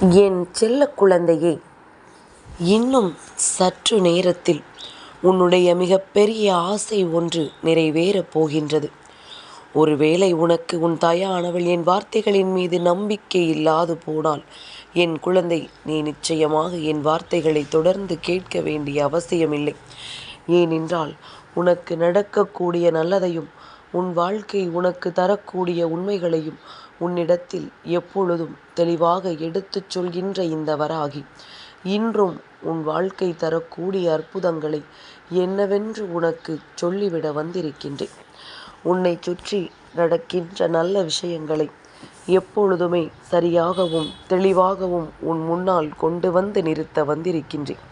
என் செல்ல குழந்தையே இன்னும் சற்று நேரத்தில் உன்னுடைய மிகப்பெரிய ஆசை ஒன்று நிறைவேறப் போகின்றது. ஒருவேளை உனக்கு உன் தாயானவள் என் வார்த்தைகளின் மீது நம்பிக்கை இல்லாது போனால் என் குழந்தை நீ நிச்சயமாக என் வார்த்தைகளை தொடர்ந்து கேட்க வேண்டிய அவசியமில்லை. ஏனென்றால் உனக்கு நடக்கக்கூடிய நல்லதையும் உன் வாழ்க்கை உனக்கு தரக்கூடிய உண்மைகளையும் உன்னிடத்தில் எப்பொழுதும் தெளிவாக எடுத்துச் சொல்கின்ற இந்த வராகி இன்றும் உன் வாழ்க்கை தரக்கூடிய அற்புதங்களை என்னவென்று உனக்கு சொல்லிவிட வந்திருக்கின்றேன். உன்னை சுற்றி நடக்கின்ற நல்ல விஷயங்களை எப்பொழுதுமே சரியாகவும் தெளிவாகவும் உன் முன்னால் கொண்டு வந்து நிறுத்த வந்திருக்கின்றேன்.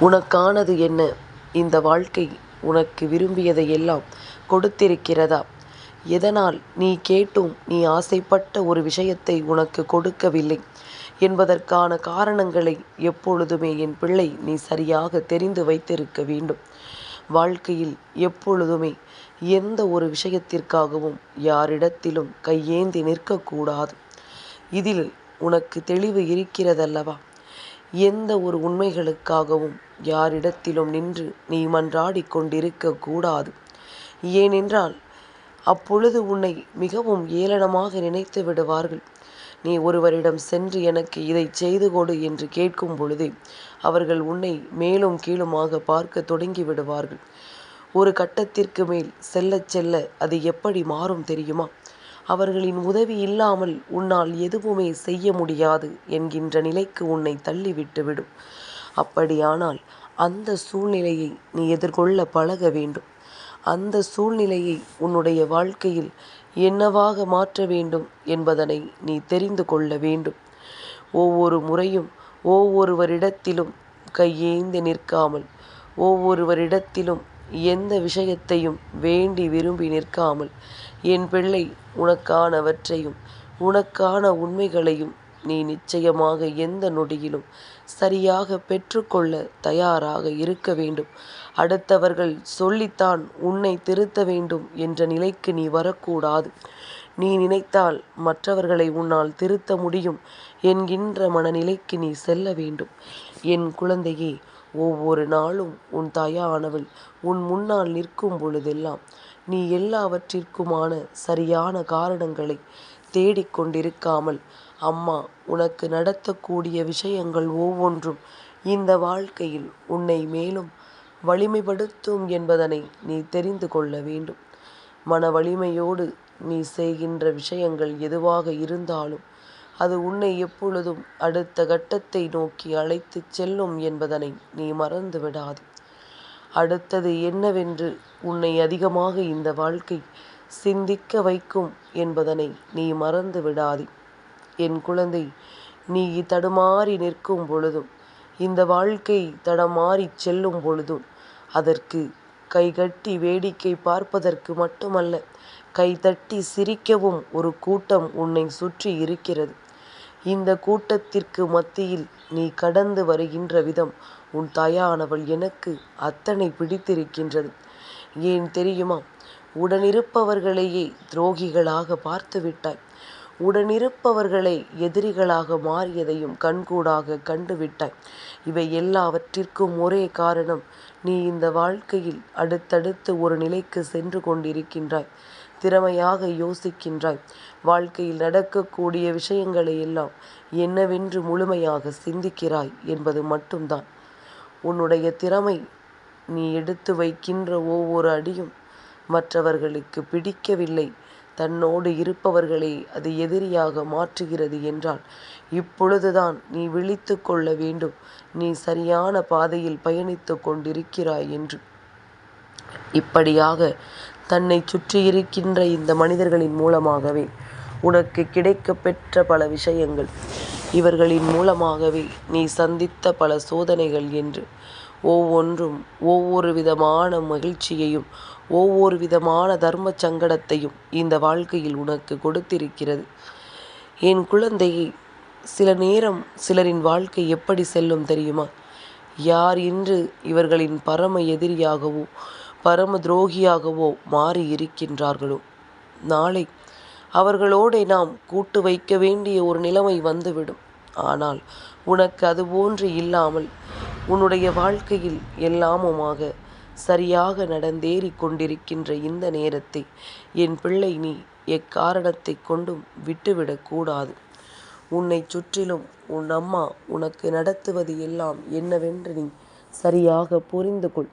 உனக்கானது என்ன? இந்த வாழ்க்கை உனக்கு விரும்பியதை எல்லாம் கொடுத்திருக்கிறதா? எதனால் நீ கேட்டும் நீ ஆசைப்பட்ட ஒரு விஷயத்தை உனக்கு கொடுக்கவில்லை என்பதற்கான காரணங்களை எப்பொழுதுமே என் பிள்ளை நீ சரியாக தெரிந்து வைத்திருக்க வேண்டும். வாழ்க்கையில் எப்பொழுதுமே எந்த ஒரு விஷயத்திற்காகவும் யாரிடத்திலும் கையேந்தி நிற்கக்கூடாது. இதில் உனக்கு தெளிவு இருக்கிறதல்லவா? எந்த ஒரு உண்மைகளுக்காகவும் யாரிடத்திலும் நின்று நீ மன்றாடி கொண்டிருக்க கூடாது ஏனென்றால் அப்பொழுது உன்னை மிகவும் ஏளனமாக நினைத்து விடுவார்கள். நீ ஒருவரிடம் சென்று எனக்கு இதை செய்து கொடு என்று கேட்கும் பொழுதே அவர்கள் உன்னை மேலும் கீழுமாக பார்க்க தொடங்கி விடுவார்கள். ஒரு கட்டத்திற்கு மேல் செல்ல செல்ல அது எப்படி மாறும் தெரியுமா? அவர்களின் உதவி இல்லாமல் உன்னால் எதுவுமே செய்ய முடியாது என்கின்ற நிலைக்கு உன்னை தள்ளிவிட்டுவிடும். அப்படியானால் அந்த சூழ்நிலையை நீ எதிர்கொள்ள பழக வேண்டும். அந்த சூழ்நிலையை உன்னுடைய வாழ்க்கையில் என்னவாக மாற்ற வேண்டும் என்பதனை நீ தெரிந்து கொள்ள வேண்டும். ஒவ்வொரு முறையும் ஒவ்வொருவரிடத்திலும் கையேந்து நிற்காமல் ஒவ்வொருவரிடத்திலும் எந்த விஷயத்தையும் வேண்டி விரும்பி நிற்காமல் என் பிள்ளை உனக்கானவற்றையும் உனக்கான உண்மைகளையும் நீ நிச்சயமாக எந்த நொடியிலும் சரியாக பெற்றுக்கொள்ள தயாராக இருக்க வேண்டும். அடுத்தவர்கள் சொல்லித்தான் உன்னை திருத்த வேண்டும் என்ற நிலைக்கு நீ வரக்கூடாது. நீ நினைத்தால் மற்றவர்களை உன்னால் திருத்த முடியும் என்கின்ற மனநிலைக்கு நீ செல்ல வேண்டும். என் குழந்தையே ஒவ்வொரு நாளும் உன் தாயானவள் உன் முன்னால் நிற்கும் பொழுதெல்லாம் நீ எல்லாவற்றிற்குமான சரியான காரணங்களை தேடிக்கொண்டிருக்காமல் அம்மா உனக்கு நடத்தக்கூடிய விஷயங்கள் ஒவ்வொன்றும் இந்த வாழ்க்கையில் உன்னை மேலும் வலிமைப்படுத்தும் என்பதனை நீ தெரிந்து கொள்ள வேண்டும். மன வலிமையோடு நீ செய்கின்ற விஷயங்கள் எதுவாக இருந்தாலும் அது உன்னை எப்பொழுதும் அடுத்த கட்டத்தை நோக்கி அழைத்துச் செல்லும் என்பதனை நீ மறந்து விடாது. அடுத்தது என்னவென்று உன்னை அதிகமாக இந்த வாழ்க்கை சிந்திக்க வைக்கும் என்பதனை நீ மறந்து விடாதே. என் குழந்தை நீ தடுமாறி நிற்கும் பொழுதும் இந்த வாழ்க்கை தடமாறிச் செல்லும் பொழுதும் அதற்கு கைகட்டி வேடிக்கை பார்ப்பதற்கு மட்டுமல்ல கைதட்டி சிரிக்கவும் ஒரு கூட்டம் உன்னை சுற்றி இருக்கிறது. இந்த கூட்டத்திற்கு மத்தியில் நீ கடந்து வருகின்ற விதம் உன் தாயானவள் எனக்கு அத்தனை பிடித்திருக்கின்றது. ஏன் தெரியுமா? உடனிருப்பவர்களையே துரோகிகளாக பார்த்து விட்டாய். உடனிருப்பவர்களை எதிரிகளாக மாறியதையும் கண்கூடாக கண்டுவிட்டாய் இவை எல்லாவற்றிற்கும் ஒரே காரணம் நீ இந்த வாழ்க்கையில் அடுத்தடுத்து ஒரு நிலைக்கு சென்று கொண்டிருக்கின்றாய். திறமையாக யோசிக்கின்றாய். வாழ்க்கையில் நடக்கக்கூடிய விஷயங்களை எல்லாம் என்னவென்று முழுமையாக சிந்திக்கிறாய் என்பது மட்டும்தான். உன்னுடைய திறமை நீ எடுத்து வைக்கின்ற ஒவ்வொரு அடியும் மற்றவர்களுக்கு பிடிக்கவில்லை. தன்னோடு இருப்பவர்களை அது எதிரியாக மாற்றுகிறது என்றால் இப்பொழுதுதான் நீ விழித்து கொள்ள வேண்டும். நீ சரியான பாதையில் பயணித்து கொண்டிருக்கிறாய் என்று. இப்படியாக தன்னை சுற்றியிருக்கின்ற இந்த மனிதர்களின் மூலமாகவே உனக்கு கிடைக்க பெற்ற பல விஷயங்கள் இவர்களின் மூலமாகவே நீ சந்தித்த பல சோதனைகள் என்று. ஒவ்வொன்றும் ஒவ்வொரு விதமான மகிழ்ச்சியையும் ஒவ்வொரு விதமான தர்ம சங்கடத்தையும் இந்த வாழ்க்கையில் உனக்கு கொடுத்திருக்கிறது. என் குழந்தையை சில நேரம் சிலரின் வாழ்க்கை எப்படி செல்லும் தெரியுமா? யார் இன்று இவர்களின் பரம எதிரியாகவோ பரம துரோகியாகவோ மாறி இருக்கின்றார்களோ நாளை அவர்களோடு நாம் கூட்டு வைக்க வேண்டிய ஒரு நிலைமை வந்துவிடும். ஆனால் உனக்கு அதுபோன்று இல்லாமல் உன்னுடைய வாழ்க்கையில் எல்லாமுமாக சரியாக நடந்தேறி கொண்டிருக்கின்ற இந்த நேரத்தை என் பிள்ளை நீ எக்காரணத்தைக் கொண்டும் விட்டுவிடக்கூடாது உன்னை சுற்றிலும் உன் அம்மா உனக்கு நடத்துவது எல்லாம் என்னவென்று நீ சரியாக புரிந்து கொள்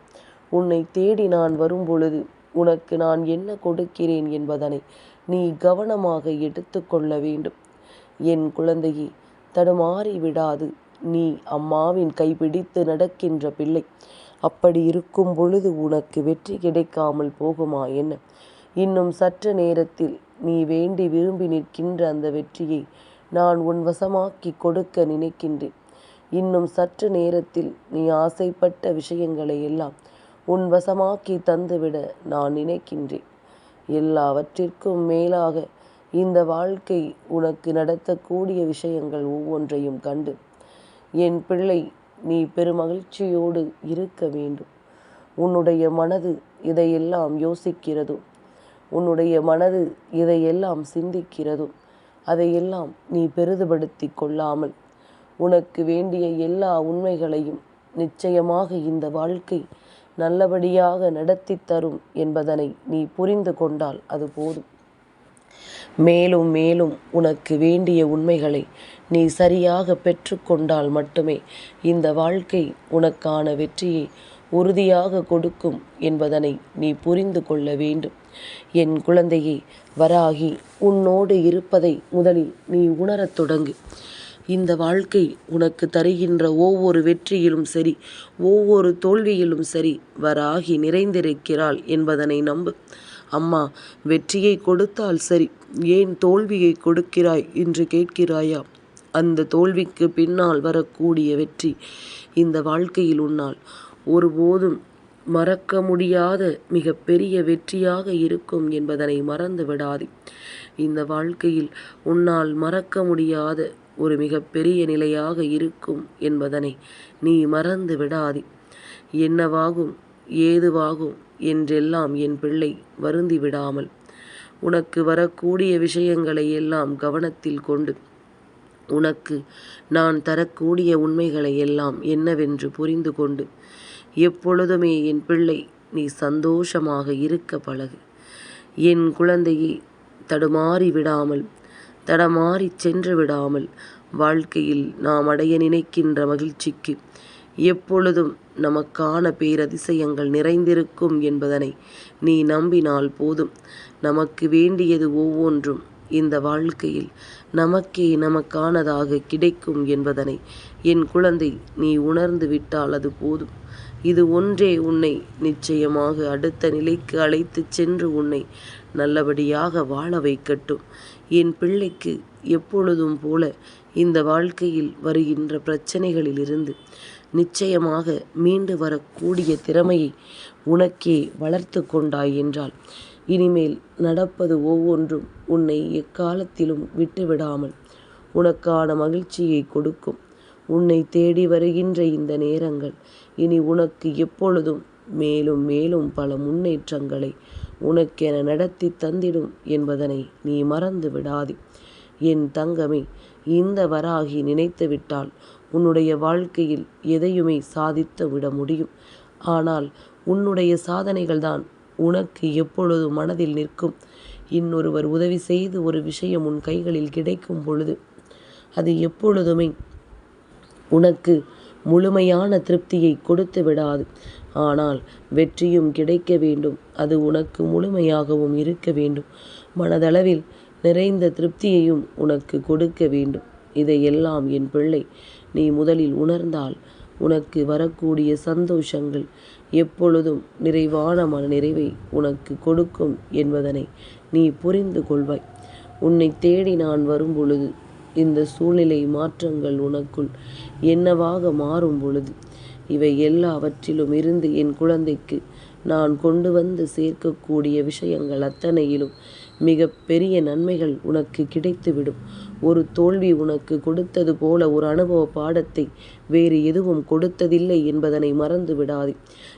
உன்னை தேடி நான் வரும்பொழுது உனக்கு நான் என்ன கொடுக்கிறேன் என்பதனை நீ கவனமாக எடுத்துக்கொள்ள வேண்டும். என் குழந்தையை தடுமாறி விடாது நீ அம்மாவின் கைபிடித்து நடக்கின்ற பிள்ளை. அப்படி இருக்கும் பொழுது உனக்கு வெற்றி கிடைக்காமல் போகுமா என்ன? இன்னும் சற்று நேரத்தில் நீ வேண்டி விரும்பி நிற்கின்ற அந்த வெற்றியை நான் உன் வசமாக்கி கொடுக்க நினைக்கின்றேன். இன்னும் சற்று நேரத்தில் நீ ஆசைப்பட்ட விஷயங்களை எல்லாம் உன் வசமாக்கி தந்துவிட நான் நினைக்கின்றேன். எல்லாவற்றிற்கும் மேலாக இந்த வாழ்க்கை உனக்கு நடத்தக்கூடிய விஷயங்கள் ஒவ்வொன்றையும் கண்டு என் பிள்ளை நீ பெருமகிழ்ச்சியோடு இருக்க வேண்டும். உன்னுடைய மனது இதையெல்லாம் யோசிக்கிறதோ. உன்னுடைய மனது இதையெல்லாம் சிந்திக்கிறதோ. அதையெல்லாம் நீ பெரிதுபடுத்தி கொள்ளாமல். உனக்கு வேண்டிய எல்லா உண்மைகளையும் நிச்சயமாக இந்த வாழ்க்கை நல்லபடியாக நடத்தி தரும் என்பதனை நீ புரிந்து கொண்டால் அது போதும். மேலும் மேலும் உனக்கு வேண்டிய உண்மைகளை நீ சரியாக பெற்றுக்கொண்டால் மட்டுமே இந்த வாழ்க்கை உனக்கான வெற்றியை உறுதியாக கொடுக்கும் என்பதனை நீ புரிந்து கொள்ள வேண்டும். என் குழந்தையை வராகி உன்னோடு இருப்பதை முதலில் நீ உணரத் தொடங்கு. இந்த வாழ்க்கை உனக்கு தருகின்ற ஒவ்வொரு வெற்றியிலும் சரி ஒவ்வொரு தோல்வியிலும் சரி வராகி நிறைந்திருக்கிறாள் என்பதனை நம்பு. அம்மா வெற்றியை கொடுத்தால் சரி ஏன் தோல்வியை கொடுக்கிறாய் என்று கேட்கிறாயா? அந்த தோல்விக்கு பின்னால் வரக்கூடிய வெற்றி இந்த வாழ்க்கையில் உன்னால். ஒருபோதும் மறக்க முடியாத மிக பெரிய வெற்றியாக இருக்கும் என்பதனை மறந்து விடாதே. இந்த வாழ்க்கையில் உன்னால் மறக்க முடியாத ஒரு மிகப்பெரிய நிலையாக இருக்கும் என்பதனை நீ மறந்து விடாதே. என்னவாகும் ஏதுவாகும் என்றெல்லாம் என் பிள்ளை வருந்தி விடாமல். உனக்கு வரக்கூடிய விஷயங்களை எல்லாம் கவனத்தில் கொண்டு உனக்கு நான் தரக்கூடிய உண்மைகளை எல்லாம் என்னவென்று புரிந்து கொண்டு எப்பொழுதுமே என் பிள்ளை நீ சந்தோஷமாக இருக்க பழகு. என் குழந்தையை தடுமாறி விடாமல் தடமாறி சென்று விடாமல் வாழ்க்கையில் நாம் அடைய நினைக்கின்ற மகிழ்ச்சிக்கு எப்பொழுதும் நமக்கான பேரதிசயங்கள் நிறைந்திருக்கும் என்பதனை நீ நம்பினால் போதும். நமக்கு வேண்டியது ஒவ்வொன்றும் இந்த வாழ்க்கையில் நமக்கே நமக்கானதாக கிடைக்கும் என்பதனை என் குழந்தை நீ உணர்ந்து விட்டால் அது போதும். இது ஒன்றே உன்னை நிச்சயமாக அடுத்த நிலைக்கு அழைத்துச் சென்று உன்னை நல்லபடியாக வாழ வைக்கட்டும். என் பிள்ளைக்கு எப்பொழுதும் போல இந்த வாழ்க்கையில் வருகின்ற பிரச்சனைகளிலிருந்து நிச்சயமாக மீண்டு வரக்கூடிய திறமையை உனக்கே வளர்த்து கொண்டாய் என்றால் இனிமேல் நடப்பது ஒவ்வொன்றும் உன்னை எக்காலத்திலும் விட்டுவிடாமல் உனக்கான மகிழ்ச்சியை கொடுக்கும். உன்னை தேடி வருகின்ற இந்த நேரங்கள் இனி உனக்கு எப்பொழுதும் மேலும் மேலும் பல முன்னேற்றங்களை உனக்கென நடத்தி தந்திடும் என்பதனை நீ மறந்து விடாதே. என் தங்கமே இந்த வராகி நினைத்துவிட்டால் உன்னுடைய வாழ்க்கையில் எதையுமே சாதித்து விட முடியும். ஆனால் உன்னுடைய சாதனைகள்தான் உனக்கு எப்பொழுது மனதில் நிற்கும். இன்னொருவர் உதவி செய்து ஒரு விஷயம் உன் கைகளில் கிடைக்கும் பொழுது அது எப்பொழுதுமே உனக்கு முழுமையான திருப்தியை கொடுத்து விடாது. ஆனால் வெற்றியும் கிடைக்க வேண்டும். அது உனக்கு முழுமையாகவும் இருக்க வேண்டும். மனதளவில் நிறைந்த திருப்தியையும் உனக்கு கொடுக்க வேண்டும். இதையெல்லாம் என் பிள்ளை நீ முதலில் உணர்ந்தால் உனக்கு வரக்கூடிய சந்தோஷங்கள் எப்பொழுதும் நிறைவான மன நிறைவை உனக்கு கொடுக்கும் என்பதனை நீ புரிந்து கொள்வாய். உன்னை தேடி நான் வரும் பொழுது இந்த சூழ்நிலை மாற்றங்கள் உனக்குள் என்னவாக மாறும் பொழுது இவை எல்லாவற்றிலும் இருந்து என் குழந்தைக்கு நான் கொண்டு வந்து சேர்க்கக்கூடிய விஷயங்கள் அத்தனையிலும் மிக பெரிய நன்மைகள் உனக்கு கிடைத்துவிடும். ஒரு தோல்வி உனக்கு கொடுத்தது போல ஒரு அனுபவ பாடத்தை வேறு எதுவும் கொடுத்ததில்லை என்பதனை மறந்து விடாதே.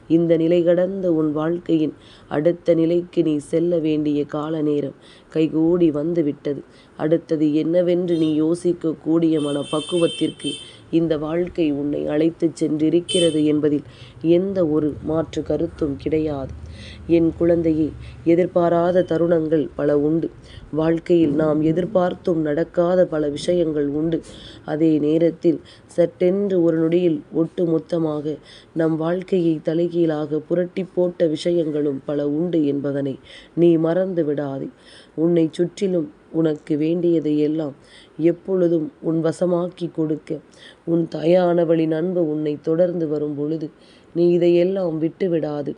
இந்த நிலை கடந்த உன் வாழ்க்கையின் அடுத்த நிலைக்கு நீ செல்ல வேண்டிய கால நேரம் கைகூடி வந்துவிட்டது அடுத்தது என்னவென்று நீ யோசிக்கக்கூடிய மன பக்குவத்திற்கு இந்த வாழ்க்கை உன்னை அழைத்துச் சென்றிருக்கிறது என்பதில் எந்த ஒரு மாற்று கருத்தும் கிடையாது. என் குழந்தையே எதிர்பாராத தருணங்கள் பல உண்டு. வாழ்க்கையில் நாம் எதிர்பார்த்தும் நடக்காத பல விஷயங்கள் உண்டு. அதே நேரத்தில் சட்டென்று ஒரு நொடியில் ஒட்டு மொத்தமாக நம் வாழ்க்கையை தலைகீழாக புரட்டி போட்ட விஷயங்களும் பல உண்டு என்பதனை நீ மறந்து விடாதே. உன்னை சுற்றிலும் உனக்கு வேண்டியதை எல்லாம் எப்பொழுதும் உன் வசமாக்கி கொடுக்க உன் தாயானவளின் அன்பு உன்னை தொடர்ந்து வரும் பொழுது நீ இதையெல்லாம் விட்டுவிடாது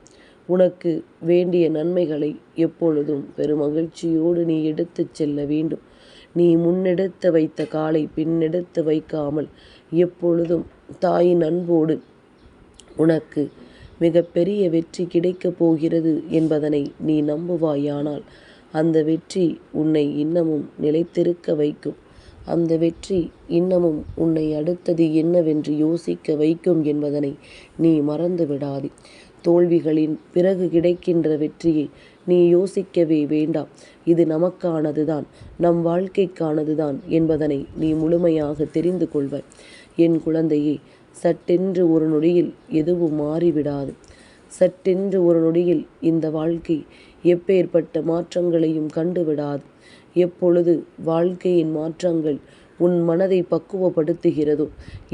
உனக்கு வேண்டிய நன்மைகளை எப்பொழுதும் பெருமகிழ்ச்சியோடு நீ எடுத்துச் செல்ல வேண்டும். நீ முன்னெடுத்து வைத்த காலை பின்னெடுத்து வைக்காமல் எப்பொழுதும் தாயின் அன்போடு உனக்கு மிகப்பெரிய வெற்றி கிடைக்கப் போகிறது என்பதனை நீ நம்புவாயானால் அந்த வெற்றி உன்னை இன்னமும் நிலைத்திருக்க வைக்கும். அந்த வெற்றி இன்னமும் உன்னை அடுத்தது என்னவென்று யோசிக்க வைக்கும் என்பதனை நீ மறந்து விடாதே தோல்விகளின் பிறகு கிடைக்கின்ற வெற்றியை நீ யோசிக்கவே வேண்டாம். இது நமக்கானதுதான் நம் வாழ்க்கைக்கானதுதான் என்பதனை நீ முழுமையாக தெரிந்து கொள்வாய். என் குழந்தையே சட்டென்று ஒரு நொடியில் எதுவும் மாறிவிடாது. சட்டென்று ஒரு நொடியில் இந்த வாழ்க்கை எப்பேற்பட்ட மாற்றங்களையும் கண்டுவிடாது. எப்பொழுது வாழ்க்கையின் மாற்றங்கள் உன் மனதை பக்குவப்படுத்துகிறதோ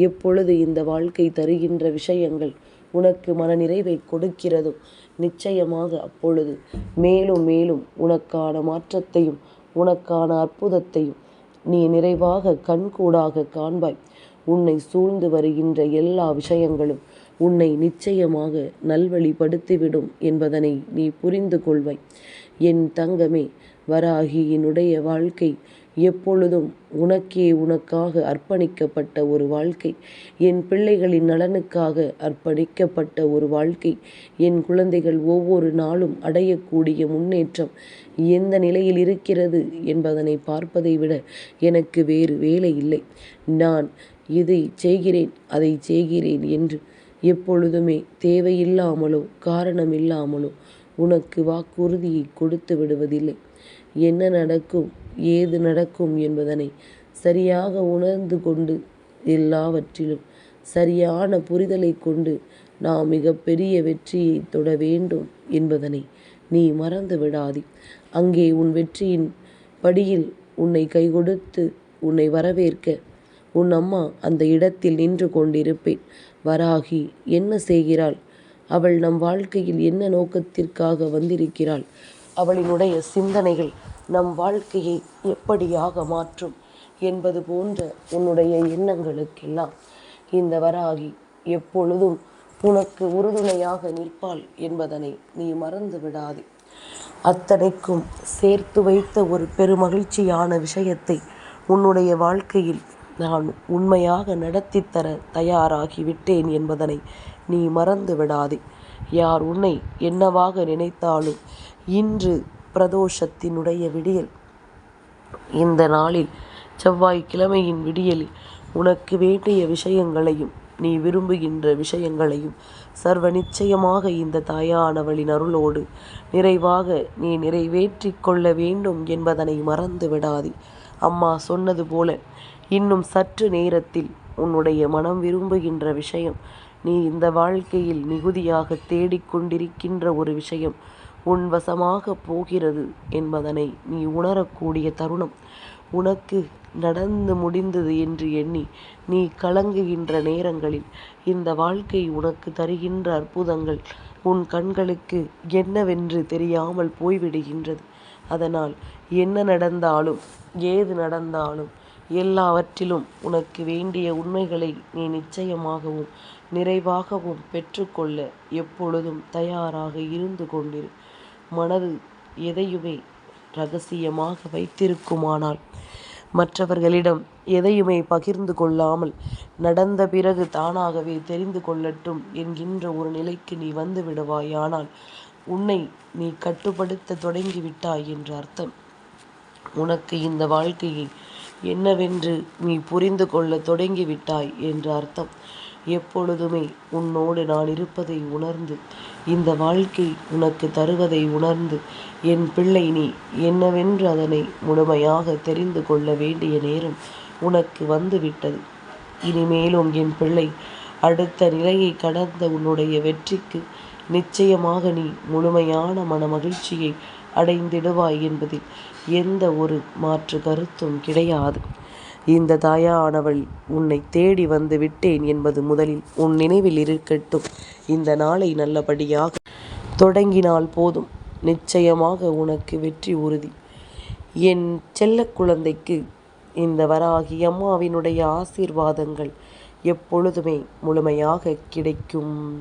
எப்பொழுது இந்த வாழ்க்கை தருகின்ற விஷயங்கள் உனக்கு மனநிறைவை கொடுக்கிறதோ. நிச்சயமாக அப்பொழுது மேலும் மேலும் உனக்கான மாற்றத்தையும் உனக்கான அற்புதத்தையும் நீ நிறைவாக கண்கூடாக காண்பாய். உன்னை சூழ்ந்து வருகின்ற எல்லா விஷயங்களும் உன்னை நிச்சயமாக நல்வழிப்படுத்திவிடும் என்பதனை நீ புரிந்து கொள்வாய். என் தங்கமே வராகியினுடைய வாழ்க்கை எப்பொழுதும் உனக்கே உனக்காக அர்ப்பணிக்கப்பட்ட ஒரு வாழ்க்கை என் பிள்ளைகளின் நலனுக்காக அர்ப்பணிக்கப்பட்ட ஒரு வாழ்க்கை என் குழந்தைகள் ஒவ்வொரு நாளும் அடையக்கூடிய முன்னேற்றம் எந்த நிலையில் இருக்கிறது என்பதனை பார்ப்பதை விட எனக்கு வேறு வேலை இல்லை. நான் இதை செய்கிறேன் அதை செய்கிறேன் என்று எப்பொழுதுமே தேவையில்லாமலோ காரணமில்லாமலோ உனக்கு வாக்குறுதியை கொடுத்து விடுவதில்லை. என்ன நடக்கும்? ஏது நடக்கும் என்பதனை சரியாக உணர்ந்து கொண்டு எல்லாவற்றிலும் சரியான புரிதலை கொண்டு நாம் மிகப்பெரிய வெற்றியை தொட வேண்டும் என்பதனை நீ மறந்து விடாதே. அங்கே உன் வெற்றியின் படியில் உன்னை கைகொடுத்து உன்னை வரவேற்க உன் அம்மா அந்த இடத்தில் நின்று கொண்டிருப்பேன். வராகி என்ன செய்கிறாள்? அவள் நம் வாழ்க்கையில் என்ன நோக்கத்திற்காக வந்திருக்கிறாள்? அவளினுடைய சிந்தனைகள் நம் வாழ்க்கையை எப்படியாக மாற்றும் என்பது போன்ற உன்னுடைய எண்ணங்களுக்கெல்லாம் இந்த வராகி எப்பொழுதும் உனக்கு உறுதுணையாக நிற்பாள் என்பதனை நீ மறந்து விடாதே. அத்தனைக்கும் சேர்த்து வைத்த ஒரு பெருமகிழ்ச்சியான விஷயத்தை உன்னுடைய வாழ்க்கையில் நான் உண்மையாக நடத்தித்தர தர தயாராகி விட்டேன் என்பதனை நீ மறந்து விடாதே. யார் உன்னை என்னவாக நினைத்தாலும் இன்று பிரதோஷத்தினுடைய விடியல். இந்த நாளில் செவ்வாய்க்கிழமையின் விடியலில் உனக்கு வேண்டிய விஷயங்களையும் நீ விரும்புகின்ற விஷயங்களையும் சர்வ நிச்சயமாக இந்த தாயானவளின் அருளோடு நிறைவாக நீ நிறைவேற்றி கொள்ள வேண்டும் என்பதனை மறந்து விடாதே. அம்மா சொன்னது போல இன்னும் சற்று நேரத்தில் உன்னுடைய மனம் விரும்புகின்ற விஷயம் நீ இந்த வாழ்க்கையில் மிகுதியாக தேடிக்கொண்டிருக்கின்ற ஒரு விஷயம் உன் வசமாக போகிறது என்பதனை நீ உணரக்கூடிய தருணம். உனக்கு நடந்து முடிந்தது என்று எண்ணி நீ கலங்குகின்ற நேரங்களில் இந்த வாழ்க்கை உனக்கு தருகின்ற அற்புதங்கள் உன் கண்களுக்கு என்னவென்று தெரியாமல் போய்விடுகின்றது. அதனால் என்ன நடந்தாலும் ஏது நடந்தாலும் எல்லாவற்றிலும் உனக்கு வேண்டிய உண்மைகளை நீ நிச்சயமாகவும் நிறைவாகவும் பெற்றுக்கொள்ள எப்பொழுதும் தயாராக இருந்து கொண்டிரு. மனது எதையுமே ரகசியமாக வைத்திருக்குமானால் மற்றவர்களிடம் எதையுமே பகிர்ந்து கொள்ளாமல் நடந்த பிறகு தானாகவே தெரிந்து கொள்ளட்டும் என்கின்ற ஒரு நிலைக்கு நீ வந்து விடுவாயானால் உன்னை நீ கட்டுப்படுத்த தொடங்கிவிட்டாய் என்று அர்த்தம் உனக்கு இந்த வாழ்க்கையை என்னவென்று நீ புரிந்து கொள்ள தொடங்கிவிட்டாய் என்று அர்த்தம். எப்பொழுதுமே உன்னோடு நான் இருப்பதை உணர்ந்து இந்த வாழ்க்கை உனக்கு தருவதை உணர்ந்து என் பிள்ளை நீ என்னவென்று அதனை முழுமையாக தெரிந்து கொள்ள வேண்டிய நேரம் உனக்கு வந்துவிட்டது இனிமேலும் என் பிள்ளை அடுத்த நிலையை கடந்த உன்னுடைய வெற்றிக்கு நிச்சயமாக நீ முழுமையான மனமகிழ்ச்சியை அடைந்திடுவாய் என்பதில் எந்த ஒரு மாற்று கருத்தும் கிடையாது. இந்த தாயானவள் உன்னைத் தேடி வந்து விட்டேன் என்பது முதலில் உன் நினைவில் இருக்கட்டும். இந்த நாளை நல்லபடியாக தொடங்கினால் போதும் நிச்சயமாக உனக்கு வெற்றி உறுதி. என் செல்ல குழந்தைக்கு இந்த வராகி அம்மாவினுடைய ஆசீர்வாதங்கள் எப்பொழுதுமே முழுமையாகக் கிடைக்கும்.